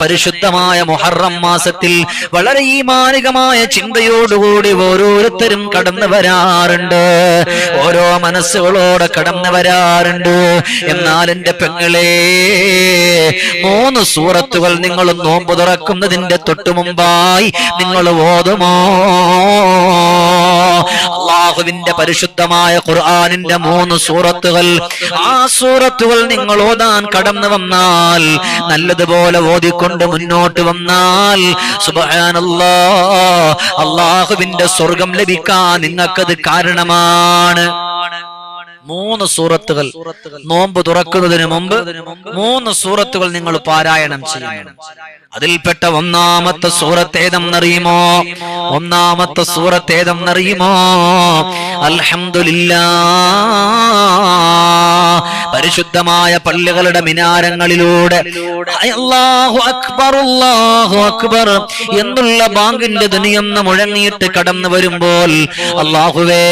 പരിശുദ്ധമായ മുഹറം മാസത്തിൽ വളരെ ഈമാനികമായ ചിന്തയോടുകൂടി ഓരോരുത്തരും കടന്നു വരാറുണ്ട്. ഓരോ മനസ്സുകളോടെ കടന്നു വരാറുണ്ട്. എന്നാൽ എന്റെ പെങ്ങളെ മൂന്ന് സൂറത്തുകൾ നിങ്ങൾ നോമ്പ് തുറക്കുന്നതിന്റെ തൊട്ടു മുമ്പായി നിങ്ങൾ ഓതുമോ? അള്ളാഹുവിന്റെ പരിശുദ്ധമായ ഖുർആാനിന്റെ മൂന്ന് സൂറത്തുകൾ. ആ സൂറത്തുകൾ നിങ്ങൾ ഓതാൻ കടന്നു വന്നാൽ നല്ലതുപോലെ ഓതിക്കൊണ്ട് മുന്നോട്ട് വന്നാൽ സുബഹാനല്ലാ അള്ളാഹുവിന്റെ സ്വർഗം ലഭിക്കാൻ നിങ്ങൾക്കത് കാരണമാണ്. മൂന്ന് സൂറത്തുകൾ നോമ്പ് തുറക്കുന്നതിന് മുമ്പ് മൂന്ന് സൂറത്തുകൾ നിങ്ങൾ പാരായണം ചെയ്യണം. അതിൽപ്പെട്ട ഒന്നാമത്തെ സൂറത്ത് അറിയുമോ ഒന്നാമത്തെ സൂറത്ത് അറിയുമോ അൽഹംദുലില്ലാ പരിശുദ്ധമായ പള്ളികളുടെ മിനാരങ്ങളിലൂടെ. അല്ലാഹു അക്ബർ അല്ലാഹു അക്ബർ. എന്നുള്ള ബാങ്കിന്റെ ധ്വനിയൊന്ന് മുഴങ്ങിയിട്ട് കടന്നു വരുമ്പോൾ അള്ളാഹുവേ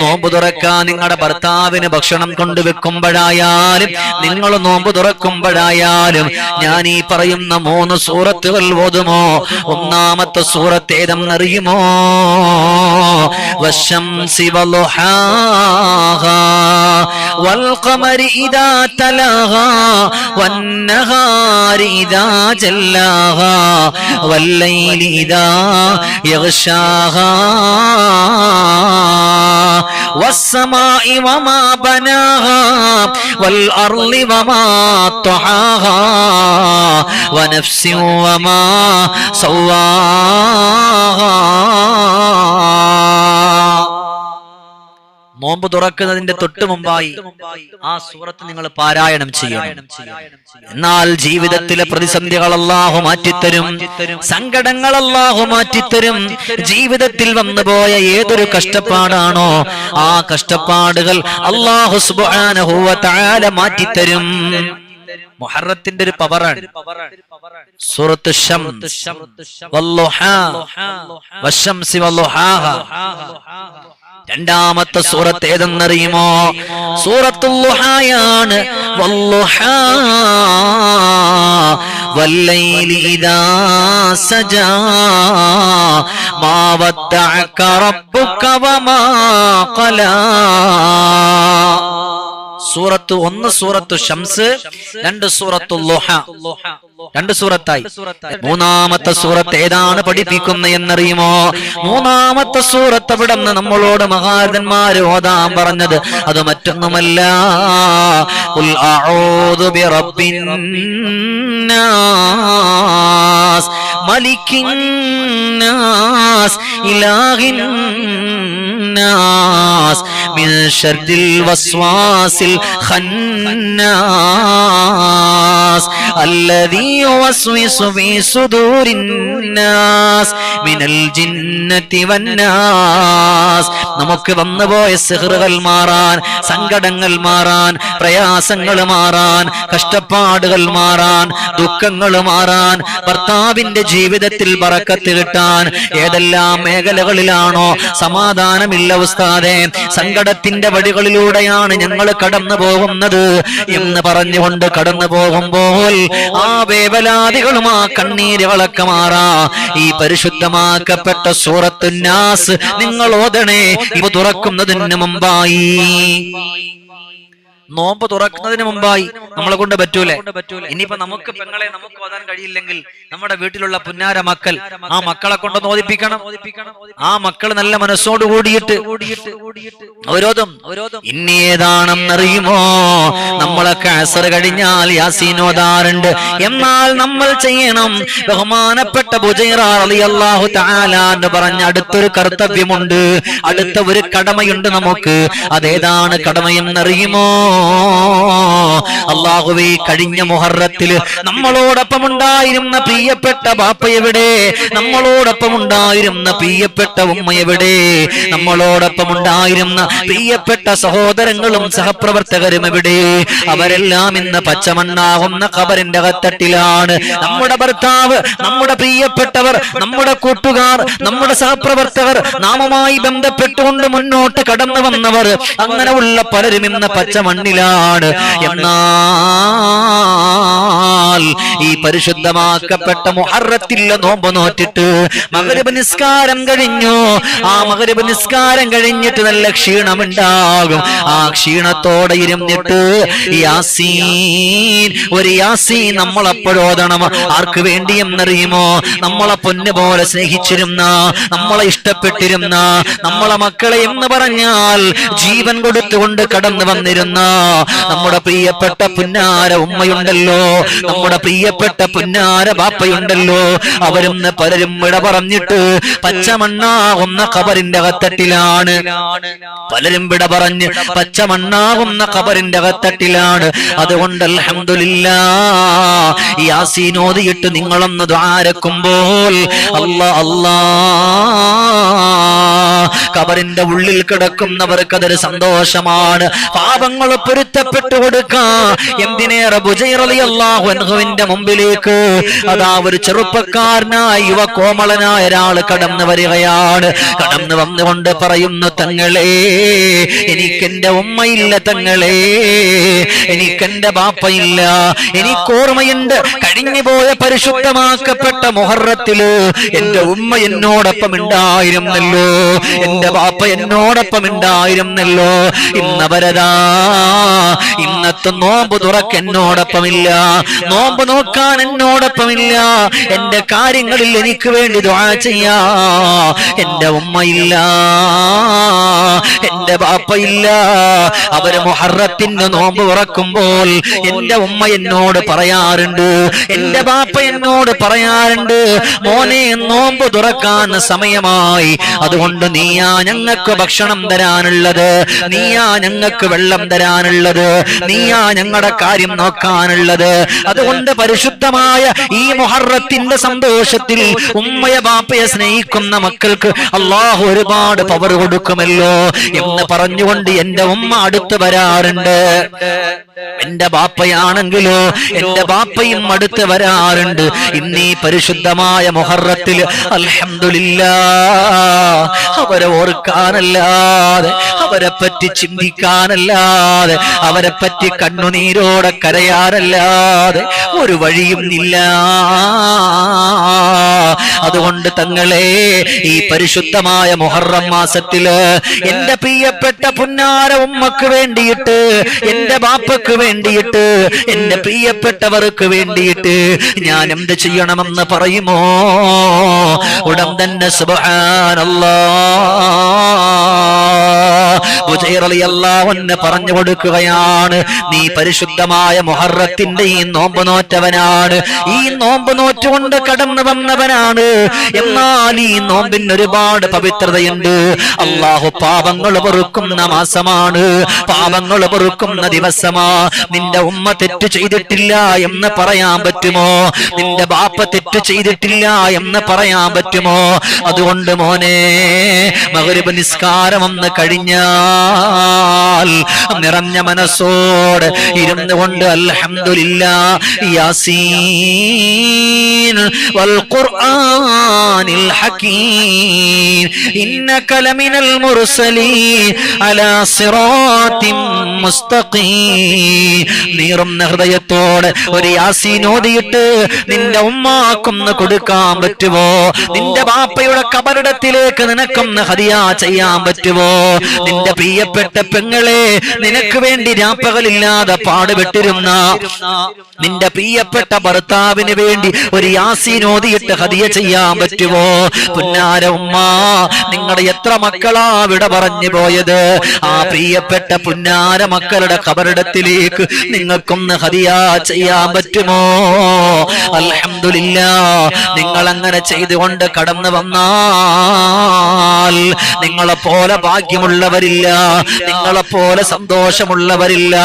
നോമ്പ് തുറക്കാൻ നിങ്ങളുടെ ഭർത്താവിന് ഭക്ഷണം കൊണ്ടുവെക്കുമ്പോഴായാലും നിങ്ങൾ നോമ്പ് തുറക്കുമ്പോഴായാലും ഞാൻ ഈ പറയുന്ന മൂന്ന് സൂറത്തുകൾ ഓതുമോ ഒന്നാമത്തെ സൂറത്ത് ഏതെന്നറിയുമോ വശം والقمر إذا تلاها والنهار إذا جلاها والليل إذا يغشاها والسماء وما بناها والأرض وما طحاها ونفس وما سواها. നോമ്പ് തുറക്കുന്നതിന്റെ തൊട്ട് മുമ്പായി ആ സൂറത്ത് നിങ്ങൾ പാരായണം ചെയ്യണം. എന്നാൽ ജീവിതത്തിലെ പ്രതിസന്ധികൾ അല്ലാഹു മാറ്റിത്തരും. സങ്കടങ്ങൾ അല്ലാഹു മാറ്റിത്തരും. ജീവിതത്തിൽ വന്നുപോയ ഏതൊരു കഷ്ടപ്പാടാണോ ആ കഷ്ടപ്പാടുകൾ അല്ലാഹു സുബ്ഹാനഹു വ തആല മാറ്റിത്തരും. മുഹറത്തിന്റെ ഒരു പവറാണ്. സൂറത്ത് ഷം വല്ലുഹാ വശംസി വല്ലുഹാഹ രണ്ടാമത്തെ സൂറത്ത് ഏതെന്നറിയുമോ സൂറത്തുല്ലുഹായാണ് വല്ലുഹാ والليل إذا سجى ما ودعك ربك وما قلى സൂറത്ത് ഒന്ന് സൂറത്തു ഷംസ് രണ്ട് സൂറത്തു ലോഹ. രണ്ട് സൂറത്തായി. മൂന്നാമത്തെ സൂറത്ത് ഏതാണ് പഠിപ്പിക്കുന്ന എന്നറിയുമോ? മൂന്നാമത്തെ സൂറത്ത് അവിടെ നിന്ന് നമ്മളോട് മഹാരഥന്മാര് ഓതാൻ പറഞ്ഞത് അത് മറ്റൊന്നുമല്ല. ഖുൽ അഊദു ബിറബ്ബിൻ നാസ്. മലിക്കിൻ നാസ് ഇലാഹിൻ മിൻ വസ്വാസിൽ الخناس الذي يوسوس في صدور الناس من الجنة والناس നമുക്ക് വന്നുപോയ സിഹറുകൾ മാറാൻ സങ്കടങ്ങൾ മാറാൻ പ്രയാസങ്ങൾ മാറാൻ കഷ്ടപ്പാടുകൾ മാറാൻ ദുഃഖങ്ങൾ മാറാൻ ഭർത്താവിന്റെ ജീവിതത്തിൽ പറക്കത്ത് കിട്ടാൻ ഏതെല്ലാം മേഖലകളിലാണോ സമാധാനമില്ല ഉസ്താദെ. സങ്കടത്തിന്റെ വഴികളിലൂടെയാണ് ഞങ്ങൾ കടന്നു പോകുന്നത് എന്ന് പറഞ്ഞുകൊണ്ട് കടന്നു പോകുമ്പോൾ ആ വേവലാദികളും ആ കണ്ണീരുകളൊക്കെ മാറാ. ഈ പരിശുദ്ധമാക്കപ്പെട്ട സൂറത്തുന്നാസ് നിങ്ങൾ ഓതണേ. ഇവ തുറക്കുന്നതിന് മുമ്പായി. നോമ്പ് തുറക്കുന്നതിന് മുമ്പായി. നമ്മളെ കൊണ്ട് പറ്റൂലേ? ഇനിയിപ്പോ നമുക്ക് പെങ്ങളെ നമുക്ക് ഓതാൻ കഴിയില്ലെങ്കിൽ നമ്മുടെ വീട്ടിലുള്ള പുന്നാര മക്കൾ ആ മക്കളെ കൊണ്ട് ഓദിപ്പിക്കണം ആ മക്കൾ നല്ല മനസ്സോട് കൂടിയിട്ട് അവരോധം ഇനി ഏതാണെന്നറിയുമോ? നമ്മളൊക്കെ അസർ കഴിഞ്ഞാൽ യാസീനോദാറുണ്ട്. എന്നാൽ നമ്മൾ ചെയ്യണം. ബഹുമാനപ്പെട്ട ബുജൈറാഹു പറഞ്ഞ അടുത്തൊരു കർത്തവ്യമുണ്ട്. അടുത്ത ഒരു കടമയുണ്ട് നമുക്ക്. അതേതാണ് കടമയെന്നറിയുമോ? അള്ളാഹുവേ കഴിഞ്ഞ മുഹറത്തിൽ നമ്മളോടൊപ്പം ഉണ്ടായിരുന്ന പ്രിയപ്പെട്ട ബാപ്പ എവിടെ നമ്മളോടൊപ്പം ഉണ്ടായിരുന്ന പ്രിയപ്പെട്ട ഉമ്മ എവിടെ നമ്മളോടൊപ്പം ഉണ്ടായിരുന്ന പ്രിയപ്പെട്ട സഹോദരങ്ങളും സഹപ്രവർത്തകരും എവിടെ? അവരെല്ലാം ഇന്ന് പച്ചമണ്ണാകുന്ന കബറിന്റെ അകത്തട്ടിലാണ്. നമ്മുടെ ഭർത്താവ് നമ്മുടെ പ്രിയപ്പെട്ടവർ നമ്മുടെ കൂട്ടുകാർ നമ്മുടെ സഹപ്രവർത്തകർ നാമമായി ബന്ധപ്പെട്ടുകൊണ്ട് മുന്നോട്ട് കടന്നു വന്നവർ അങ്ങനെ ഉള്ള പലരും ഇന്ന് പച്ചമണ്ണിലാണ്. ഘട്ടത്തിലാണ് ഈ പരിശുദ്ധമാക്കപ്പെട്ട മുഹറത്തില്ല നോമ്പ് നോറ്റിട്ട് മകരബ് നിസ്കാരം കഴിഞ്ഞു. ആ മകരബ് നിസ്കാരം കഴിഞ്ഞിട്ട് നല്ല ക്ഷീണമുണ്ടാകും. ആ ക്ഷീണത്തോടെ ഇരുന്നിട്ട് യാസീൻ ഒരു യാസീൻ നമ്മളെപ്പോഴോതണം. ആർക്ക് വേണ്ടി എന്നറിയുമോ? നമ്മളെ പൊന്നു പോലെ സ്നേഹിച്ചിരുന്ന നമ്മളെ ഇഷ്ടപ്പെട്ടിരുന്ന നമ്മളെ മക്കളെ എന്ന് പറഞ്ഞാൽ ജീവൻ കൊടുത്തുകൊണ്ട് കടന്നു വന്നിരുന്ന നമ്മുടെ പ്രിയപ്പെട്ട പുന്നാര ഉമ്മയുണ്ടല്ലോ. നമ്മുടെ പ്രിയപ്പെട്ട പുന്നാര ബാപ്പയുണ്ടല്ലോ. അവരും പലരും ഇട പറഞ്ഞിട്ട് പച്ചമണ്ണാകുന്ന കബറിന്റെ അകത്തട്ടിലാണ്. പലരും വിട പറഞ്ഞ് പച്ചമണ്ണാകുന്ന കബറിന്റെ അകത്തട്ടിലാണ്. അതുകൊണ്ട് അലഹമില്ല യാസീനോദിയിട്ട് നിങ്ങളൊന്ന് ദ്വാരക്കുമ്പോൾ അല്ല അല്ലാ. കബറിന്റെ ഉള്ളിൽ കിടക്കുന്നവർക്ക് അതൊരു സന്തോഷമാണ്. പാപങ്ങൾ പൊരുത്തപ്പെട്ടു കൊടുക്കാം. എന്തിനേറെ ബുജൈറിയാഹുവിന്റെ മുമ്പിലേക്ക്? അതാ ഒരു ചെറുപ്പക്കാരനായ യുവ കോമളനായ ഒരാൾ കടന്നു വരികയാണ്. കടന്നു വന്നുകൊണ്ട് പറയുന്നു തങ്ങളെ എനിക്കെന്റെ ഉമ്മയില്ല തങ്ങളെ. എനിക്കെന്റെ ബാപ്പയില്ല എനിക്ക് ഓർമ്മയുണ്ട് കഴിഞ്ഞു പോയ പരിശുദ്ധമാക്കപ്പെട്ട മുഹറത്തിൽ എന്റെ ഉമ്മ എന്നോടൊപ്പം ഉണ്ടായിരുന്നല്ലോ. എന്റെ ബാപ്പ എന്നോടൊപ്പം ഉണ്ടായിരുന്നല്ലോ. ഇന്നവരതാ. ഇന്നത്തെ നോമ്പ് തുറക്ക് എന്നോടൊപ്പമില്ല. നോമ്പ് നോക്കാൻ എന്നോടൊപ്പമില്ല. എന്റെ കാര്യങ്ങളിൽ എനിക്ക് വേണ്ടി ദുആ ചെയ്യാ. എന്റെ ഉമ്മയില്ല. എന്റെ ബാപ്പയില്ല. അവർ മുഹറത്തിന്റെ നോമ്പ് ഉറക്കുമ്പോൾ എന്റെ ഉമ്മ എന്നോട് പറയാറുണ്ട്. എന്റെ ബാപ്പ എന്നോട് പറയാറുണ്ട്. മോനെ നോമ്പ് തുറക്കാൻ സമയമായി. അതുകൊണ്ട് നീയാ ഞങ്ങൾക്ക് ഭക്ഷണം തരാനുള്ളത്. നീയാ ഞങ്ങൾക്ക് വെള്ളം തരാനുള്ളത്. നീയാ ഞങ്ങളുടെ കാര്യം നോക്കാനുള്ളത്. അതുകൊണ്ട് പരിശുദ്ധമായ ഈ മുഹറത്തിന്റെ സന്തോഷത്തിൽ ഉമ്മയെ ബാപ്പയെ സ്നേഹിക്കുന്ന മക്കൾക്ക് അള്ളാഹു ഒരുപാട് പവർ കൊടുക്കുമല്ലോ. എന്ന് പറഞ്ഞുകൊണ്ട് എന്റെ ഉമ്മ അടുത്ത് വരാറുണ്ട്. എന്റെ ബാപ്പയാണെങ്കിലോ എന്റെ ബാപ്പയും അടുത്ത് വരാറുണ്ട്. ഇന്നീ പരിശുദ്ധമായ മൊഹറത്തിൽ അലഹമില്ല അവരെ ഓർക്കാനല്ലാതെ അവരെ പറ്റി ചിന്തിക്കാനല്ലാതെ അവരെ പറ്റി കണ്ണുനീരോടെ കരയാനല്ലാതെ ഒരു വഴിയും ഇല്ല. അതുകൊണ്ട് തങ്ങളെ ഈ പരിശുദ്ധമായ മുഹറം മാസത്തിൽ എന്റെ പ്രിയപ്പെട്ട പുന്നാര ഉമ്മക്ക് വേണ്ടിയിട്ട് എന്റെ ബാപ്പക്ക് വേണ്ടിയിട്ട് എന്റെ പ്രിയപ്പെട്ടവർക്ക് വേണ്ടിയിട്ട് ഞാൻ എന്ത് ചെയ്യണമെന്ന് പറയുമോ? ഉടൻ തന്നെ സുബഹാനല്ലാ. പറഞ്ഞു കൊടുക്കുകയാണ്. നീ പരിശുദ്ധമായ മുഹറത്തിന്റെ ഈ നോമ്പ് നോറ്റവനാണ്. ഈ നോമ്പ് നോറ്റുകൊണ്ട് കടന്നു വന്നവനാണ്. എന്നാൽ ഈ നോമ്പിന് ഒരുപാട് പവിത്രതയുണ്ട്. അള്ളാഹു പാപങ്ങൾ പൊറുക്കുന്ന മാസമാണ്. പാപങ്ങൾ പൊറുക്കുന്ന ദിവസമാ. നിന്റെ ഉമ്മ തെറ്റ് ചെയ്തിട്ടില്ല എന്ന് പറയാൻ പറ്റുമോ? നിന്റെ ബാപ്പ തെറ്റ് ചെയ്തിട്ടില്ല എന്ന് പറയാൻ പറ്റുമോ? അതുകൊണ്ട് മോനെ മകരുപ നിസ്കാരം ഒന്ന് കഴിഞ്ഞാൽ നിറഞ്ഞ മനസ്സോട് ഇരുന്നു കൊണ്ട് അലഹമില്ല യാസീൻ വൽ ഖുർആനിൽ ഹകീം അലാ മുസ്തഖീം നീറുന്ന ഹൃദയത്തോടെ ഒരു യാസീൻ നിന്റെ ഉമ്മാക്കൊന്ന് കൊടുക്കാൻ പറ്റുമോ നിന്റെ ബാപ്പയുടെ കബറിടത്തിലേക്ക് നിനക്കൊന്ന് ഹദിയ ചെയ്യാൻ പറ്റുമോ നിന്റെ പ്രിയപ്പെട്ട പെങ്ങളെ നിനക്ക് വേണ്ടി രാപ്പകലില്ലാതെ പാടുപെട്ടിരുന്ന നിന്റെ പ്രിയപ്പെട്ട ഭർത്താവിന് വേണ്ടി ഒരു യാസീൻ ഹതിയ ചെയ്യാൻ പറ്റുമോ? പുന്നാര ഉമ്മ നിങ്ങളുടെ എത്ര മക്കളാ വിട പറഞ്ഞു പോയത്? ആ പ്രിയപ്പെട്ട പുന്നാര മക്കളുടെ കബറിടത്തിലേക്ക് നിങ്ങൾക്കൊന്ന് ഹതിയ ചെയ്യാൻ പറ്റുമോ? അലഹമില്ല നിങ്ങൾ അങ്ങനെ ചെയ്തുകൊണ്ട് കടന്നു വന്നാൽ നിങ്ങളെ പോലെ ഭാഗ്യമുള്ളവരില്ല. നിങ്ങളെ പോലെ സന്തോഷമുള്ളവരില്ല.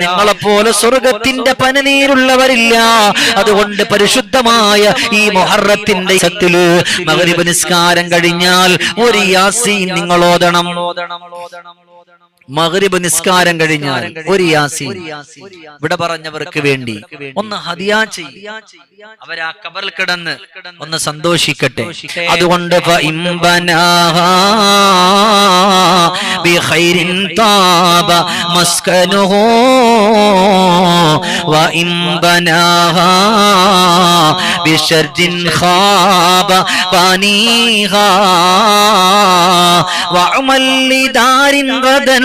നിങ്ങളെപ്പോലെ സ്വർഗത്തിന്റെ പനനീരുള്ളവരില്ല. അതുകൊണ്ട് പരിശുദ്ധമായ ഈ മൊഹറത്തിന്റെ സത്തിൽ മകരിബ് നിസ്കാരം കഴിഞ്ഞാൽ ഒരു യാസീൻ നിങ്ങൾ ഓതണം. മകരിബ് നിസ്കാരം കഴിഞ്ഞാൽ ഒരു യാസി ഇവിടെ പറഞ്ഞവർക്ക് വേണ്ടി ഒന്ന് ഹദിയാ ചെയ്യ. അവരാ കബറിൽ കിടന്ന് ഒന്ന് സന്തോഷിക്കട്ടെ. അതുകൊണ്ട് ബിഷർജിൻ ഖാബ وعمل لدار غدا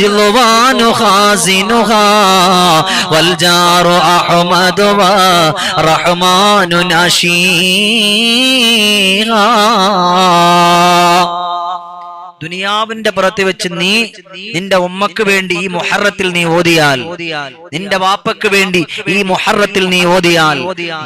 رضوان خازنها والجار أحمد ورحمن نشيها ദുനിയാവിന്റെ പുറത്ത് വെച്ച് നീ നിന്റെ ഉമ്മക്ക് വേണ്ടി ഈ മുഹറത്തിൽ നീ ഓതിയാൽ നിന്റെ വാപ്പക്ക് വേണ്ടി ഈ മുഹറത്തിൽ നീ ഓതിയാൽ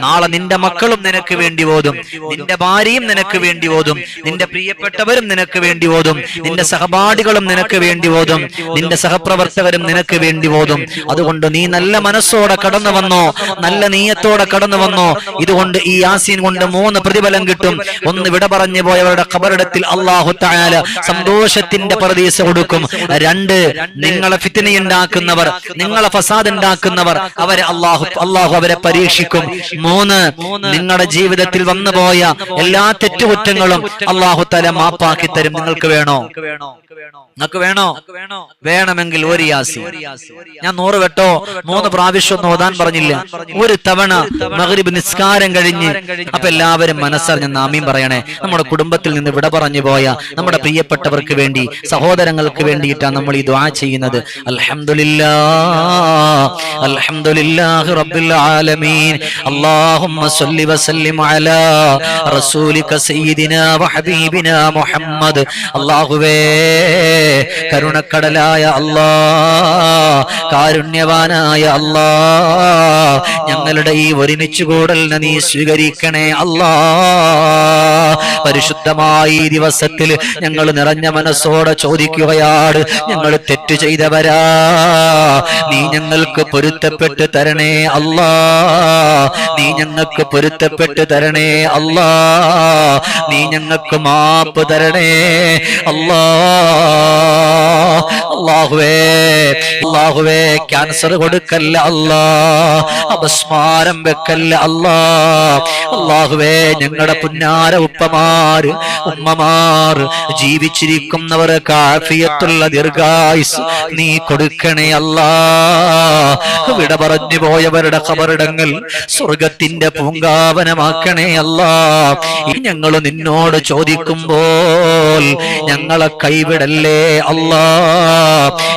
നാളെ നിന്റെ മക്കളും നിനക്ക് വേണ്ടി ഓതും നിന്റെ ഭാര്യയും നിനക്ക് വേണ്ടി ഓതും നിന്റെ പ്രിയപ്പെട്ടവരും നിനക്ക് വേണ്ടി ഓതും നിന്റെ സഹപാഠികളും നിനക്ക് വേണ്ടി ഓതും നിന്റെ സഹപ്രവർത്തകരും നിനക്ക് വേണ്ടി ഓതും. അതുകൊണ്ട് നീ നല്ല മനസ്സോടെ കടന്നു വന്നോ നല്ല നീയത്തോടെ കടന്നു വന്നോ. ഇതുകൊണ്ട് ഈ യാസീൻ കൊണ്ട് മൂന്ന് പ്രതിഫലം കിട്ടും. ഒന്ന് വിട പറഞ്ഞു പോയവരുടെ ഖബറിടത്തിൽ അള്ളാഹു തആല സന്തോഷത്തിന്റെ പ്രതീക്ഷ കൊടുക്കും. രണ്ട് നിങ്ങളെ ഫിത്തിനുണ്ടാക്കുന്നവർ നിങ്ങളെ ഫസാദ് ഉണ്ടാക്കുന്നവർ അവരെ അള്ളാഹു അള്ളാഹു അവരെ പരീക്ഷിക്കും. മൂന്ന് നിങ്ങളുടെ ജീവിതത്തിൽ വന്നുപോയ എല്ലാ തെറ്റുകുറ്റങ്ങളും അള്ളാഹു തല മാപ്പാക്കി തരും. നിങ്ങൾക്ക് വേണോ? നിങ്ങൾക്ക് വേണോ? വേണമെങ്കിൽ ഒരു യാസി. ഞാൻ നൂറ് വെട്ടോ? മൂന്ന് പ്രാവശ്യം ഒന്നും ഓതാൻ പറഞ്ഞില്ല. ഒരു തവണ മഗ്രിബ് നിസ്കാരം കഴിഞ്ഞ് അപ്പൊ എല്ലാവരും മനസ്സറിഞ്ഞ് നാമീം പറയണേ. നമ്മുടെ കുടുംബത്തിൽ നിന്ന് വിട പറഞ്ഞു പോയ നമ്മുടെ പ്രിയപ്പെട്ടവർക്ക് വേണ്ടി സഹോദരങ്ങൾക്ക് വേണ്ടിയിട്ടാണ് നമ്മൾ ഈ ദ്വാ ചെയ്യുന്നത്. അൽഹംദുലില്ലാ അൽഹംദുലില്ലാഹി റബ്ബിൽ ആലമീൻ. അല്ലാഹുമ്മ വസല്ലിം അലാ റസൂലിക സയ്യിദിനാ മുഹമ്മദ്. അല്ലാഹുവേ കരുണക്കടലായ അല്ലാ കാരുണ്യവാനായ അല്ലാ ഞങ്ങളുടെ ഈ ഒരുമിച്ച് കൂടലിനെ നീ സ്വീകരിക്കണേ അല്ലാ. പരിശുദ്ധമായ ഈ ദിവസത്തിൽ ഞങ്ങൾ നിറഞ്ഞ മനസ്സോടെ ചോദിക്കുകയാണ് ഞങ്ങൾ ചെയ്തവരാ. നീ ഞങ്ങൾക്ക് പൊരുത്തപ്പെട്ട് തരണേ അല്ലാ. നീ ഞങ്ങൾക്ക് പൊരുത്തപ്പെട്ട് തരണേ അല്ലാ. നീ ഞങ്ങൾക്ക് മാപ്പ് തരണേ അല്ലാ. അള്ളാഹുവേ അള്ളാഹുവേ ക്യാൻസർ കൊടുക്കല്ല അല്ലാ. അപസ്മാരം വെക്കല്ല അല്ലാ. അള്ളാഹുവേ ഞങ്ങളുടെ പുന്നാര ഉപ്പമാര് ഉമ്മമാർ ജീവിച്ചിരിക്കുന്നവർ കാഫിയത്തുള്ള ദീർഘായുസ് നീ കൊടുക്കണേ അല്ലാ. വിട പറഞ്ഞു പോയവരുടെ കബറിടങ്ങൾ സ്വർഗത്തിന്റെ പൂങ്കാവനമാക്കണേ അല്ലാ. ഞങ്ങൾ നിന്നോട് ചോദിക്കുമ്പോൾ ഞങ്ങളെ കൈവിടല്ലേ അല്ലാ.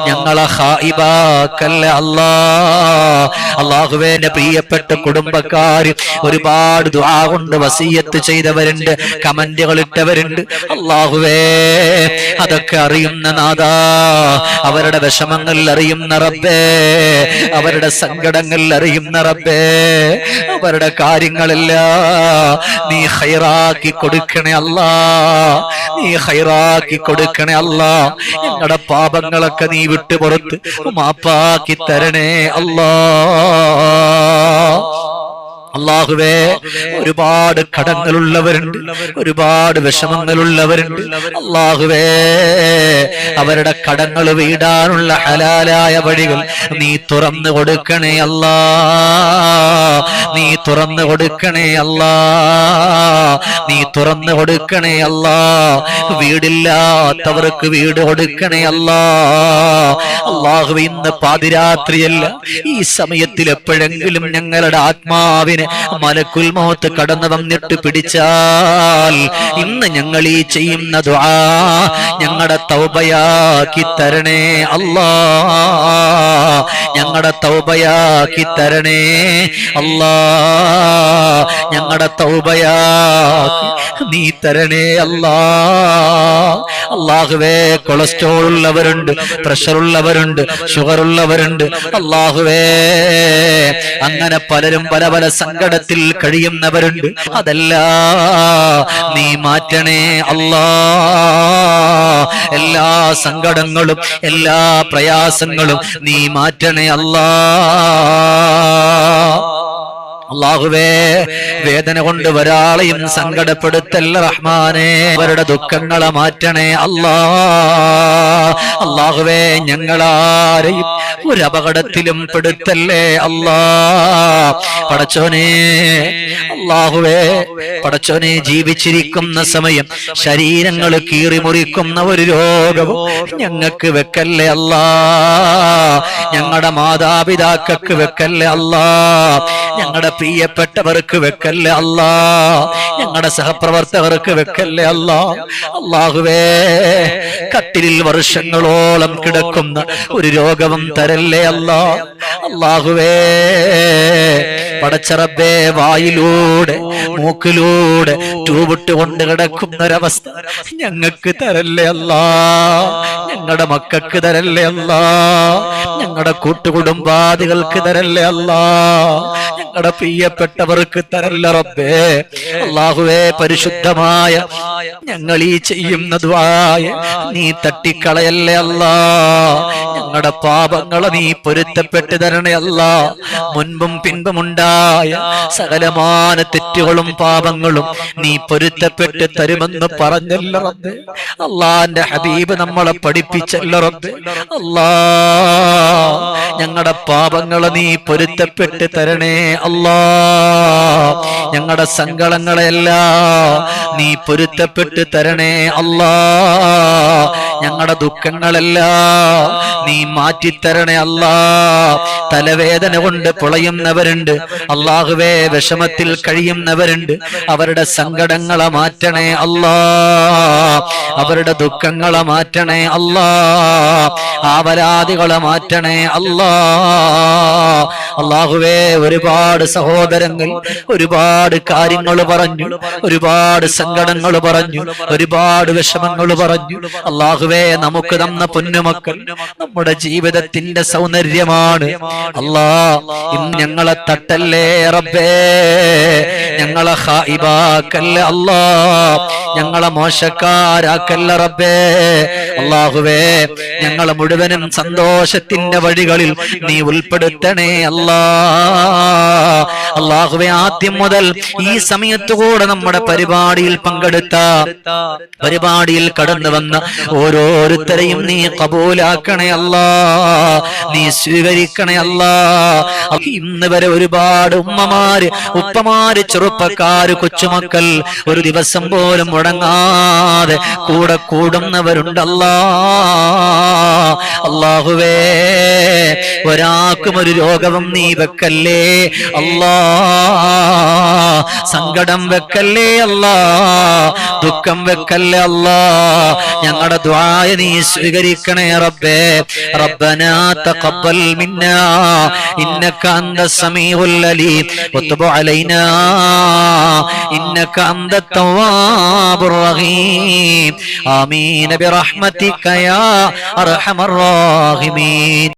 ഞങ്ങളെ ഹായിബാക്കല്ലേ അല്ലാ. അള്ളാഹുവേന്റെ പ്രിയപ്പെട്ട കുടുംബക്കാർ ഒരുപാട് ദുആ കൊണ്ട് വസീയത്ത് ചെയ്തവരുണ്ട് കമന്റുകൾ ഇട്ടവരുണ്ട്. അള്ളാഹുവേ അതൊക്കെ അറിയുന്ന നാദാ അവരുടെ വിഷമങ്ങൾ അറിയുന്ന റബ്ബേ അവരുടെ സങ്കടങ്ങൾ അറിയുന്ന റബ്ബേ അവരുടെ കാര്യങ്ങളെല്ലാം. നീ ഹൈറാക്കി കൊടുക്കണേ അല്ല നീ ഹൈറാക്കി കൊടുക്കണേ അല്ല. ഞങ്ങളുടെ പാപങ്ങളൊക്കെ നീ വിട്ടു പുറത്ത് മാപ്പാക്കി തരണേ അല്ലാ. അള്ളാഹുവേ ഒരുപാട് കടങ്ങളുള്ളവരുണ്ട് ഒരുപാട് വിഷമങ്ങളുള്ളവരുണ്ട്. അള്ളാഹുവേ അവരുടെ കടങ്ങൾ വീടാനുള്ള ഹലാലായ വഴികൾ നീ തുറന്നു കൊടുക്കണേ അല്ലാ. നീ തുറന്നു കൊടുക്കണേ അല്ലാ. നീ തുറന്നു കൊടുക്കണേ അല്ലാ. വീടില്ലാത്തവർക്ക് വീട് കൊടുക്കണേ അല്ലാ. അള്ളാഹു ഇന്ന് പാതിരാത്രിയല്ല. ഈ സമയത്തിൽ എപ്പോഴെങ്കിലും ഞങ്ങളുടെ ആത്മാവിനെ മലക്കുൽ മോത്ത് കടന്നു വന്നിട്ട് പിടിച്ചാൽ ഇന്ന് ഞങ്ങൾ ഈ ചെയ്യുന്ന ഞങ്ങളുടെ തൗബയാക്കി തരണേ അല്ലാ ഞങ്ങളുടെ തൗബയാക്കി തരണേ അല്ലാ ഞങ്ങളുടെ തൗബയാക്കി നീ തരണേ അല്ലാ അള്ളാഹുവേ കൊളസ്ട്രോൾ ഉള്ളവരുണ്ട് പ്രഷർ ഉള്ളവരുണ്ട് ഷുഗർ ഉള്ളവരുണ്ട്. അള്ളാഹുവേ അങ്ങനെ പലരും പല പല സങ്കടത്തിൽ കഴിയുന്നവരുണ്ട്. അതല്ല നീ മാറ്റണേ അല്ലാ. എല്ലാ സങ്കടങ്ങളും എല്ലാ പ്രയാസങ്ങളും നീ മാറ്റണേ അല്ലാ. അള്ളാഹുവേ വേദന കൊണ്ട് ഒരാളെയും സങ്കടപ്പെടുത്തല്ല റഹ്മാനെ അവരുടെ ദുഃഖങ്ങളെ മാറ്റണേ അല്ലാ. അള്ളാഹുവേ ഞങ്ങളാരെയും ഒരു അപകടത്തിലും പെടുത്തല്ലേ അല്ലാ. പടച്ചോനെ അള്ളാഹുവേ പടച്ചോനെ ജീവിച്ചിരിക്കുന്ന സമയം ശരീരങ്ങൾ കീറിമുറിക്കുന്ന ഒരു രോഗവും ഞങ്ങൾക്ക് വെക്കല്ലേ അല്ലാ. ഞങ്ങളുടെ മാതാപിതാക്കൾക്ക് വെക്കല്ലേ അല്ലാ. ഞങ്ങളുടെ പ്രിയപ്പെട്ടവർക്ക് വെക്കല്ലേ അല്ലാ? ഞങ്ങളുടെ സഹപ്രവർത്തകർക്ക് വെക്കല്ലേ അല്ലാ? അള്ളാഹുവേ കട്ടിലിൽ വർഷങ്ങളോളം കിടക്കുന്ന ഒരു രോഗവും തരല്ലേ അല്ലാ? അള്ളാഹുവേ പടച്ചറബേ വായിലൂടെ മൂക്കിലൂടെ ട്യൂബിട്ട് കൊണ്ട് കിടക്കുന്ന ഒരവസ്ഥ ഞങ്ങൾക്ക് തരല്ലേ അല്ലാ. ഞങ്ങളുടെ മക്കൾക്ക് തരല്ലേ അല്ലാ. ഞങ്ങളുടെ കൂട്ടുകുടുംബാദികൾക്ക് തരല്ലേ അല്ലാ. ഞങ്ങളുടെ പ്രിയപ്പെട്ടവർക്ക് തരല്ല റബ്ബേ. അള്ളാഹുവേ പരിശുദ്ധമായ ഞങ്ങൾ ഈ ചെയ്യുന്ന ദ്വായ നീ തട്ടിക്കളയല്ലേ അല്ലാ. ഞങ്ങളുടെ പാപങ്ങളെ നീ പൊരുത്തപ്പെട്ട് തരണേ. അല്ലാ മുൻപും പിൻപുമുണ്ടായ സകലമാന തെറ്റുകളും പാപങ്ങളും നീ പൊരുത്തപ്പെട്ട് തരുമെന്ന് പറഞ്ഞല്ലറത്ത് അള്ളാന്റെ ഹബീബ് നമ്മളെ പഠിപ്പിച്ചല്ലറത്ത് അല്ലാ ഞങ്ങളുടെ പാപങ്ങളെ നീ പൊരുത്തപ്പെട്ട് തരണേ അല്ലാ. ഞങ്ങളുടെ സങ്കടങ്ങളെല്ലാം നീ പൊരുത്തപ്പെട്ട് തരണേ അല്ലാ. ഞങ്ങളുടെ ദുഃഖങ്ങളെല്ലാം നീ മാറ്റിത്തരണേ അല്ലാ. തലവേദന കൊണ്ട് പൊളയുന്നവരുണ്ട്. അള്ളാഹുവേ വിഷമത്തിൽ കഴിയുന്നവരുണ്ട്. അവരുടെ സങ്കടങ്ങളെ മാറ്റണേ അല്ലാ. അവരുടെ ദുഃഖങ്ങളെ മാറ്റണേ അല്ലാ. ആവരാധികളെ മാറ്റണേ അല്ലാ. അള്ളാഹുവേ ഒരുപാട് സഹോദരങ്ങൾ ഒരുപാട് കാര്യങ്ങൾ പറഞ്ഞു. ഒരുപാട് സങ്കടങ്ങൾ പറഞ്ഞു. ഒരുപാട് വിഷമങ്ങൾ പറഞ്ഞു. അള്ളാഹുവേ നമുക്ക് തന്ന പൊന്നുമക്കൾ നമ്മുടെ ജീവിതത്തിന്റെ സൗന്ദര്യമാണ്. അല്ലാ ഇന്ന് ഞങ്ങളെ തട്ടല്ലേ റബ്ബേ? ഞങ്ങളെ ഹായിബാക്കല്ല അല്ലാ ഞങ്ങളെ മോശക്കാരാക്കല്ല റബ്ബേ. അള്ളാഹുവേ ഞങ്ങളെ മുഴുവനും സന്തോഷത്തിന്റെ വഴികളിൽ നീ ഉൾപ്പെടുത്തണേ അല്ലാ. അള്ളാഹുവെ ആദ്യം മുതൽ ഈ സമയത്ത് കൂടെ നമ്മുടെ പരിപാടിയിൽ പങ്കെടുത്ത പരിപാടിയിൽ കടന്നു വന്ന ഓരോരുത്തരെയും നീ കബൂലാക്കണേ അല്ലാ. നീ സ്വീകരിക്കണേ അല്ലാ. ഇന്ന് വരെ ഒരുപാട് ഉമ്മമാര് ഉപ്പമാര് ചെറുപ്പക്കാര് കൊച്ചുമക്കൾ ഒരു ദിവസം പോലും മുടങ്ങാതെ കൂടെ കൂടുന്നവരുണ്ടല്ലാ. അള്ളാഹുവേ ഒരാൾക്കും ഒരു രോഗവും നീ വെക്കല്ലേ. അല്ലാ സങ്കടം വെക്കല്ലേ അല്ലാ ദുഃഖം വെക്കല്ലേ അല്ലാ. ഞങ്ങളുടെ ദ്വായ നീ സ്വീകരിക്കണേ റബ്ബേ. റബ്ബനാ തഖബ്ബൽ മിന്നാ. ഇന്നക അന്ത സമീഉൽ അലീം. വതുബ് അലൈനാ. ഇന്നക അന്ത الرحيم. آمين. برحمتك يا أرحم الراحمين.